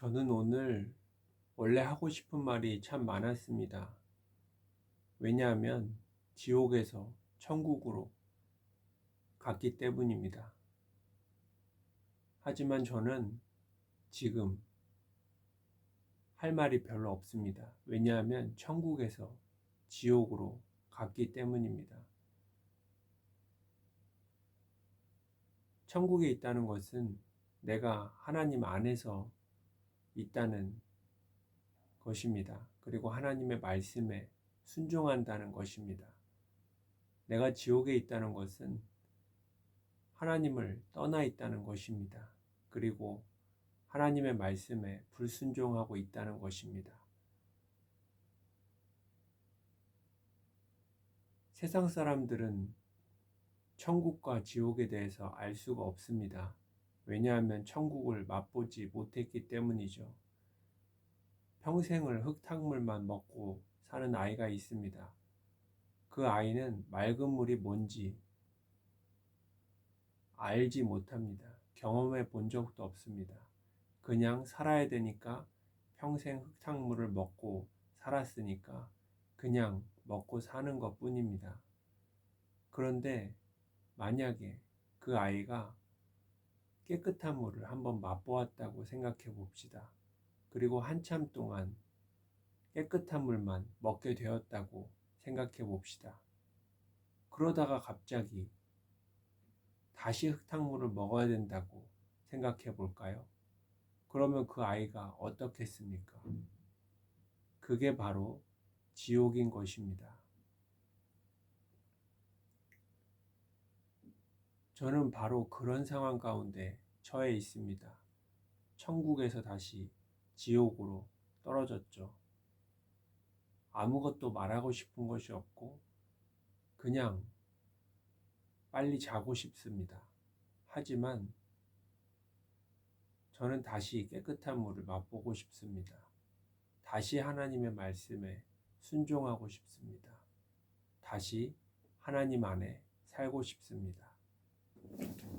저는 오늘 원래 하고 싶은 말이 참 많았습니다. 왜냐하면 지옥에서 천국으로 갔기 때문입니다. 하지만 저는 지금 할 말이 별로 없습니다. 왜냐하면 천국에서 지옥으로 갔기 때문입니다. 천국에 있다는 것은 내가 하나님 안에서 있다는 것입니다. 그리고 하나님의 말씀에 순종한다는 것입니다. 내가 지옥에 있다는 것은 하나님을 떠나 있다는 것입니다. 그리고 하나님의 말씀에 불순종하고 있다는 것입니다. 세상 사람들은 천국과 지옥에 대해서 알 수가 없습니다. 왜냐하면 천국을 맛보지 못했기 때문이죠. 평생을 흙탕물만 먹고 사는 아이가 있습니다. 그 아이는 맑은 물이 뭔지 알지 못합니다. 경험해 본 적도 없습니다. 그냥 살아야 되니까 평생 흙탕물을 먹고 살았으니까 그냥 먹고 사는 것 뿐입니다. 그런데 만약에 그 아이가 깨끗한 물을 한번 맛보았다고 생각해 봅시다. 그리고 한참 동안 깨끗한 물만 먹게 되었다고 생각해 봅시다. 그러다가 갑자기 다시 흙탕물을 먹어야 된다고 생각해 볼까요? 그러면 그 아이가 어떻겠습니까? 그게 바로 지옥인 것입니다. 저는 바로 그런 상황 가운데 처해 있습니다. 천국에서 다시 지옥으로 떨어졌죠. 아무것도 말하고 싶은 것이 없고, 그냥 빨리 자고 싶습니다. 하지만 저는 다시 깨끗한 물을 맛보고 싶습니다. 다시 하나님의 말씀에 순종하고 싶습니다. 다시 하나님 안에 살고 싶습니다. Thank you.